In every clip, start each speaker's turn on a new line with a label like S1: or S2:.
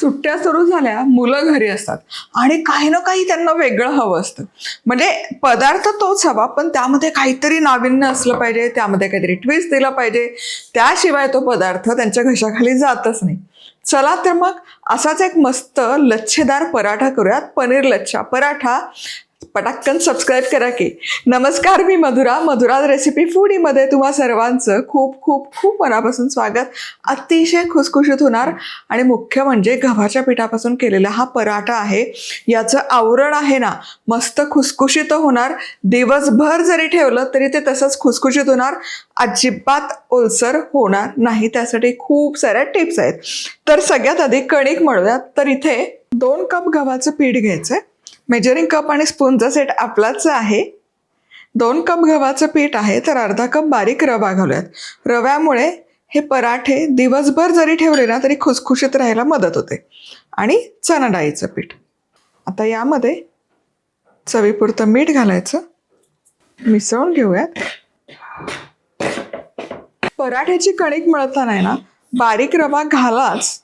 S1: सुट्ट्या सुरू झाल्या मुलं घरी असतात. आणि काही ना काही त्यांना वेगळं हवं असतं. म्हणजे पदार्थ तोच हवा पण त्यामध्ये काहीतरी नाविन्य असलं पाहिजे त्यामध्ये काहीतरी ट्विस्ट दिला पाहिजे. त्याशिवाय तो पदार्थ त्यांच्या घशाखाली जातच नाही. चला तर मग असाच एक मस्त लच्छेदार पराठा करूयात पनीर लच्छा. पराठा पटाक्कन सबस्क्राईब करा की. नमस्कार मी मधुरा. मधुरा रेसिपी फूडीमध्ये तुम्हा सर्वांचं खूप खूप खूप मनापासून स्वागत. अतिशय खुसखुशीत होणार आणि मुख्य म्हणजे गव्हाच्या पिठापासून केलेला हा पराठा आहे. याचं आवरण आहे ना मस्त खुसखुशीत होणार. दिवसभर जरी ठेवलं तरी ते तसंच खुसखुशीत होणार. अजिबात ओलसर होणार नाही. त्यासाठी खूप साऱ्या टिप्स आहेत. तर सगळ्यात आधी कणिक मळूयात. तर इथे दोन कप गव्हाचं पीठ घ्यायचं आहे मेजरिंग कप आणि स्पूनचा सेट आपलाच आहे. दोन कप गव्हाचं पीठ आहे तर अर्धा कप बारीक रवा घालूयात. रव्यामुळे हे पराठे दिवसभर जरी ठेवले ना तरी खुसखुशीत राहायला मदत होते. आणि चणा डाळीचं पीठ. आता यामध्ये चवीपुरतं मीठ घालायचं. मिसळून घेऊयात. पराठ्याची कणिक मळताना आहे ना बारीक रवा घालाच.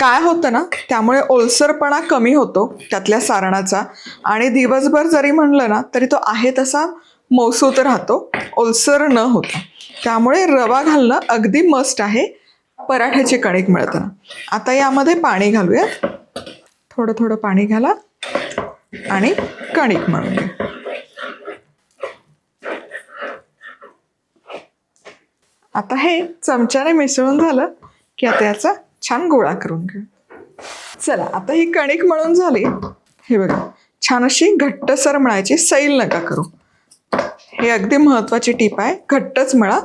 S1: काय होतं ना त्यामुळे ओलसरपणा कमी होतो त्यातल्या सारणाचा. आणि दिवसभर जरी म्हणलं ना तरी तो आहे तसा मौसूत राहतो ओलसर न होता. त्यामुळे रवा घालणं अगदी मस्ट आहे पराठ्याची कणिक मिळताना. आता यामध्ये पाणी घालूया थोडं थोडं पाणी घाला आणि कणिक मळून घ्या. आता हे चमच्याने मिसळून झालं की आता याचा छान गोळा करून घे चला आता ही कणिक मळून झाली. हे बघा छान अशी घट्टसर मळायची सैल नका करू. हे अगदी महत्वाची टीप आहे घट्टच मळा.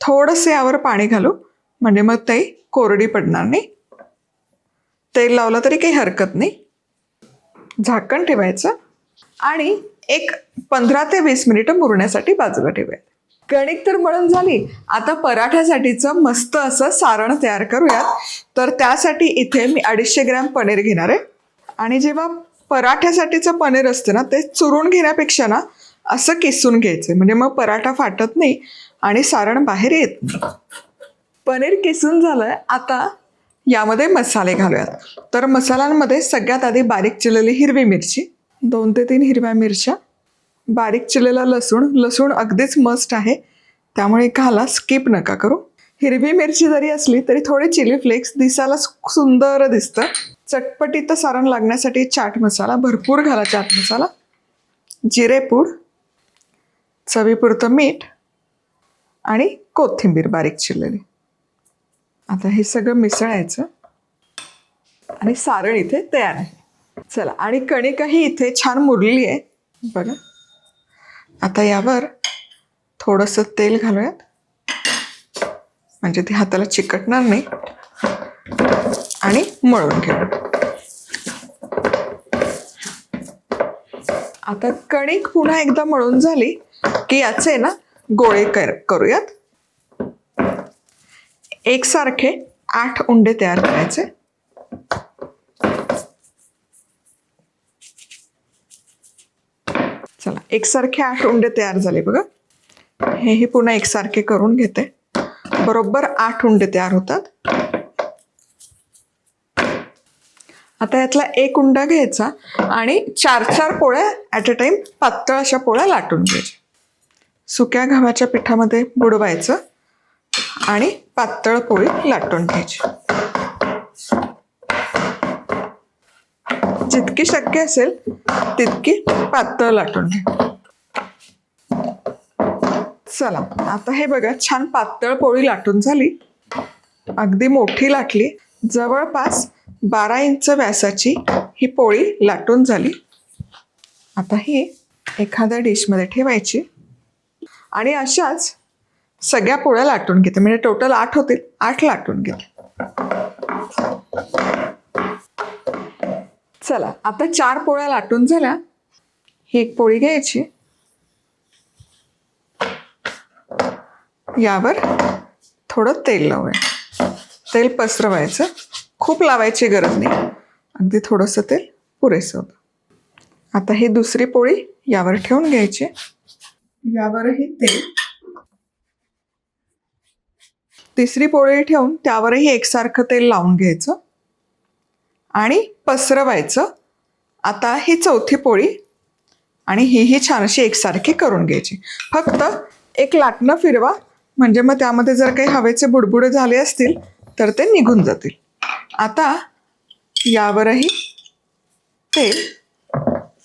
S1: थोडंसं यावर पाणी घालू. म्हणजे मग ते कोरडी पडणार नाही. तेल लावलं तरी काही हरकत नाही. झाकण ठेवायचं. आणि एक पंधरा ते वीस मिनिटं मुरण्यासाठी बाजूला ठेवायचं कणिक तर मळण झाली. आता पराठ्यासाठीचं मस्त असं सारण तयार करूयात. तर त्यासाठी इथे मी अडीचशे ग्रॅम पनीर घेणार आहे. आणि जेव्हा पराठ्यासाठीचं पनीर असतं ना ते चुरून घेण्यापेक्षा ना असं किसून घ्यायचं म्हणजे मग पराठा फाटत नाही आणि सारण बाहेर येत नाही. पनीर किसून झालं आता यामध्ये मसाले घालूयात. तर मसाल्यांमध्ये सगळ्यात आधी बारीक चिरलेली हिरवी मिरची दोन ते तीन हिरव्या मिरच्या बारीक चिरलेला लसूण. लसूण अगदीच मस्ट आहे. त्यामुळे घाला स्किप नका करू. हिरवी मिरची जरी असली तरी थोडी चिली फ्लेक्स दिसायला सुंदर दिसतं. चटपटीत सारण लागण्यासाठी चाट मसाला भरपूर घाला चाट मसाला. जिरेपूड चवीपुरतं मीठ आणि कोथिंबीर बारीक चिरलेली. आता हे सगळं मिसळायचं आणि सारण इथे तयार आहे. चला आणि कणिकही इथे छान मुरली आहे बघा. आता यावर थोडंसं तेल घालूयात. म्हणजे ती हाताला चिकटणार नाही. आणि मळून घेऊ. आता कणिक पुन्हा एकदा मळून झाली की याचे ना गोळे कर करूयात. एकसारखे आठ उंडे तयार करायचे चला एकसारखे आठ उंडे तयार झाले बघा. हेही पुन्हा एकसारखे करून घेते. बरोबर आठ उंडे तयार होतात. आता यातला एक उंडा घ्यायचा आणि चार चार पोळ्या ॲट अ टाइम पातळ अशा पोळ्या लाटून घ्यायच्या. सुक्या गव्हाच्या पिठामध्ये बुडवायचं आणि पातळ पोळी लाटून घ्यायची. जितकी शक्य असेल तितकी पातळ लाटून घ्या चला आता हे बघा छान पातळ पोळी लाटून झाली. अगदी मोठी लाटली. जवळपास बारा इंच व्यासाची ही पोळी लाटून झाली. आता ही एखाद्या डिशमध्ये ठेवायची. आणि अशाच सगळ्या पोळ्या लाटून घेते. म्हणजे टोटल आठ होतील आठ लाटून घेते. चला आता चार पोळ्या लाटून झाल्या. ही एक पोळी घ्यायची. यावर थोडं तेल लावूया. तेल पसरवायचं. खूप लावायची गरज नाही. अगदी थोडंसं तेल पुरेसं होतं. आता ही दुसरी पोळी यावर ठेवून घ्यायची. यावरही तेल. तिसरी पोळी ठेवून त्यावरही एकसारखं तेल लावून घ्यायचं. आणि पसरवायचं. आता ही चौथी पोळी आणि ही ही एकसारखी करून घ्यायची. फक्त एक लाटणं फिरवा. म्हणजे मग त्यामध्ये जर काही हवेचे बुडबुडे झाले असतील तर ते निघून जातील. आता यावरही तेल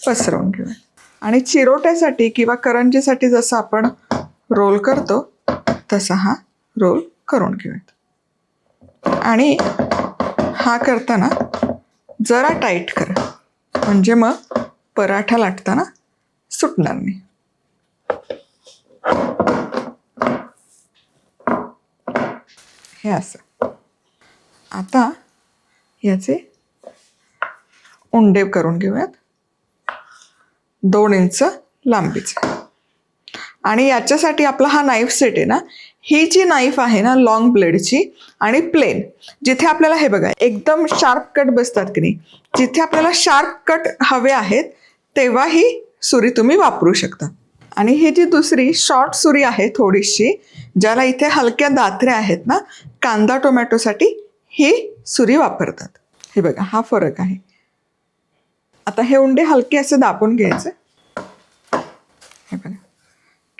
S1: पसरवून घेऊया. आणि चिरोट्यासाठी किंवा करंजीसाठी जसं आपण रोल करतो तसा हा रोल करून घेऊयात. आणि हा करताना जरा टाईट करा. म्हणजे मग पराठा लाटताना सुटणार नाही. हे असं. आता याचे उंडे करून घेऊयात. दोन इंच लांबीचे. आणि याच्यासाठी आपला हा नाईफ सेट आहे ना ही जी नाईफ आहे ना लॉंग ब्लेडची आणि प्लेन जिथे आपल्याला हे बघा एकदम शार्प कट बसतात की नाही जिथे आपल्याला शार्प कट हवे आहेत तेव्हा ही सुरी तुम्ही वापरू शकता. आणि ही जी दुसरी शॉर्ट सुरी आहे थोडीशी ज्याला इथे हलक्या दात्र्या आहेत ना कांदा टोमॅटोसाठी ही सुरी वापरतात. हे बघा हा फरक आहे. आता हे उंडे हलके असे दाबून घ्यायचे. हे बघा.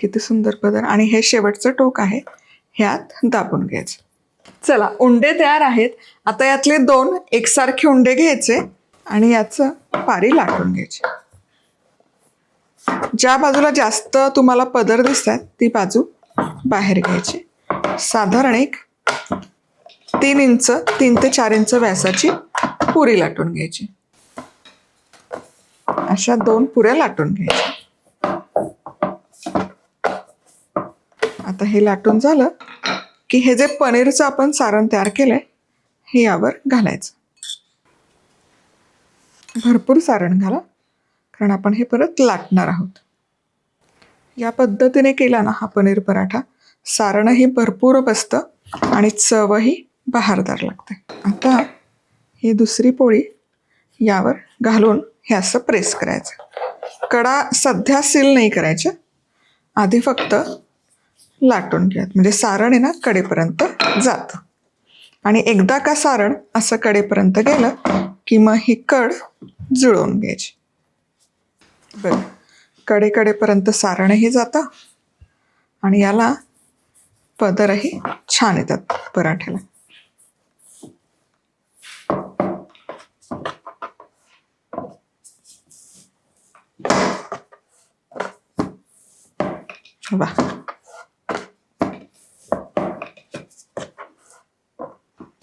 S1: किती सुंदर पदर. आणि हे शेवटचं टोक आहे. ह्यात दाबून घ्यायचं. चला उंडे तयार आहेत. आता यातले दोन एकसारखे उंडे घ्यायचे आणि याचं पारी लाटून घ्यायची. ज्या बाजूला जास्त तुम्हाला पदर दिसतात ती बाजू बाहेर घ्यायची. साधारण एक तीन इंच तीन ते चार इंच व्यासाची पुरी लाटून घ्यायची. अशा दोन पुऱ्या लाटून घ्यायच्या. आता हे लाटून झालं की हे जे पनीरचं आपण सारण तयार केलंय हे यावर घालायचं. भरपूर सारण घाला कारण आपण हे परत लाटणार आहोत. या पद्धतीने केला ना हा पनीर पराठा सारणही भरपूर बसतं आणि चवही बहारदार लागते. आता ही दुसरी पोळी यावर घालून हे असं प्रेस करायचं. कडा सध्या सील नाही करायच्या आधी फक्त लाटून घ्यात म्हणजे सारण आहे ना कडेपर्यंत जातं. आणि एकदा का सारण असं कडेपर्यंत गेलं की मग ही कड जुळवून घ्यायची. बरं. कडेकडेपर्यंत सारणही जातं आणि याला पदरही छान येतात पराठ्याला. वा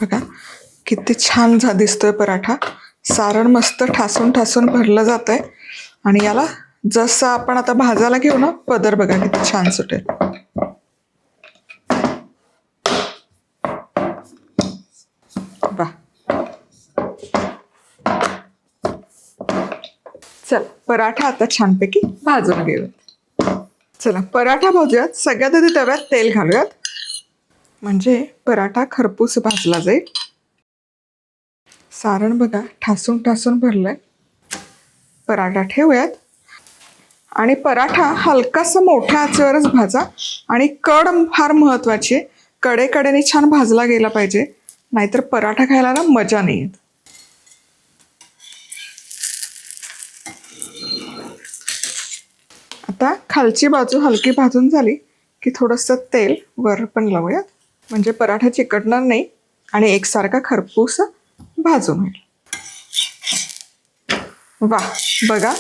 S1: बघा किती छान झा दिसतोय पराठा. सारण मस्त ठासून ठासून भरलं जात आहे आणि याला जसं आपण आता भाजायला घेऊ ना पदर बघा किती छान सुटेल. वा. चल पराठा आता छानपैकी भाजून घेऊयात. चला पराठा भाजूयात. सगळ्यात आधी तव्यात तेल घालूयात. म्हणजे पराठा खरपूस भाजला जाईल. सारण बघा ठासून ठासून भरलंय. पराठा ठेवूयात. आणि पराठा हलकासा मोठ्या आचेवरच भाजा. आणि कड फार महत्वाची आहे. कडेकडेने छान भाजला गेला पाहिजे. नाहीतर पराठा खायला ना मजा नाही येत. आता खालची बाजू हलकी भाजून झाली की थोडंसं तेल वर पण लावूयात. म्हणजे पराठा चिकटणार नाही आणि एकसारखा खरपूस भाजून होईल वा बघा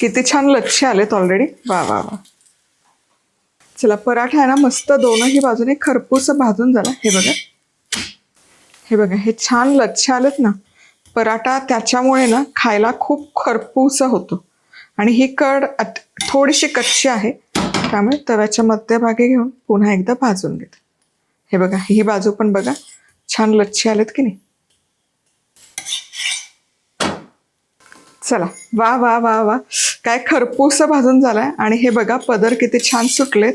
S1: किती छान लच्छे आलेत ऑलरेडी वा वा वा. चला पराठा आहे ना मस्त दोनही बाजूने खरपूस भाजून झाला. हे बघा. हे बघा हे छान लच्छे आलेत ना. पराठा त्याच्यामुळे ना खायला खूप खरपूस होतो. आणि ही कड थोडीशी कच्ची आहे. त्यामुळे तव्याच्या मध्यभागी घेऊन पुन्हा एकदा भाजून घेते. हे बघा ही बाजू पण बघा. छान लच्छे आलेत की नाही? चला वा वा वा वा. काय खरपूस भाजून झालाय. आणि हे बघा पदर किती छान सुटलेत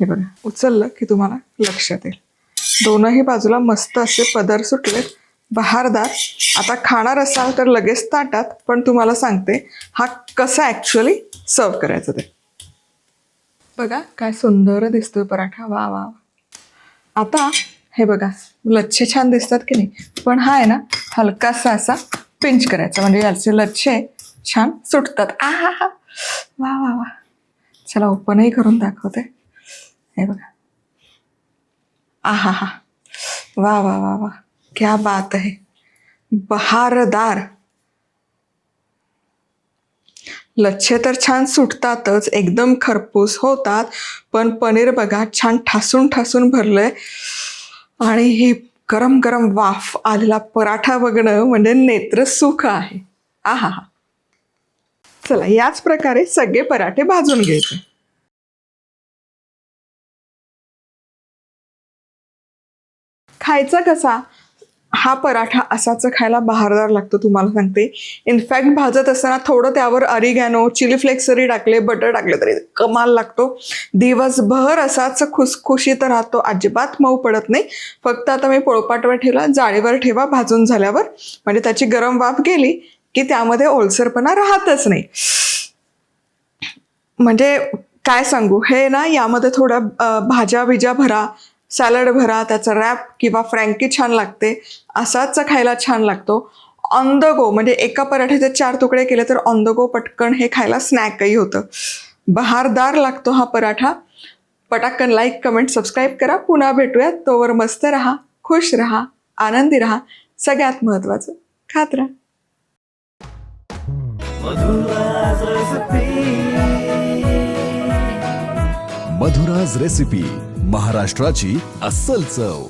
S1: हे बघा उचललं की तुम्हाला लक्षात येईल. दोनही बाजूला मस्त असे पदर सुटलेत. बहारदार. आता खाणार असाल तर लगेच ताटात पण तुम्हाला सांगते हा कसा ॲक्च्युअली सर्व करायचा ते. बघा काय सुंदर दिसतोय पराठा. वा वा वा. आता हे बघा लच्छे छान दिसतात की नाही? पण हा आहे ना हलकासा असा पिंच करायचं म्हणजे याचे लच्छे छान सुटतात. आ हा हा वा वा वा. चला ओपनही करून दाखवते. हे बघा. आ हा हा वा वा वा वा. क्या बात आहे. बहारदार. लच्छे तर छान सुटतातच एकदम खरपूस होतात पण पनीर बघा छान ठासून ठासून भरलंय. आणि हे गरम गरम वाफ आलेला पराठा बघणं म्हणजे नेत्र सुख आहे. आहा हा. चला याच प्रकारे सगळे पराठे भाजून घ्यायचे. खायचा कसा? हा पराठा असाच खायला बहारदार लागतो तुम्हाला सांगते. इनफॅक्ट भाजत असताना थोडं त्यावर अरिगॅनो चिली फ्लेक्स जरी टाकले बटर टाकले तरी कमाल लागतो. दिवसभर असाच खुसखुशीत राहतो अजिबात मऊ पडत नाही. फक्त आता मी पोळपाटवर ठेवला जाळीवर ठेवा भाजून झाल्यावर. म्हणजे त्याची गरम वाफ गेली की त्यामध्ये ओलसरपणा राहतच नाही. म्हणजे काय सांगू हे ना यामध्ये थोड्या भाज्या बिज्या भरा सॅलड भरा त्याचा रॅप किंवा फ्रँकी छान लागते. असाच खायला छान लागतो. ऑन द गो म्हणजे एका पराठ्याचे चार तुकडे केले तर ऑन द गो पटकन हे खायला स्नॅकही होतं. बहारदार लागतो हा पराठा. पटाकन लाईक कमेंट सबस्क्राईब करा. पुन्हा भेटूयात. तोवर मस्त राहा खुश राहा आनंदी राहा. सगळ्यात महत्त्वाचं खात राहा
S2: मधुराज रेसिपी महाराष्ट्राची अस्सल चव.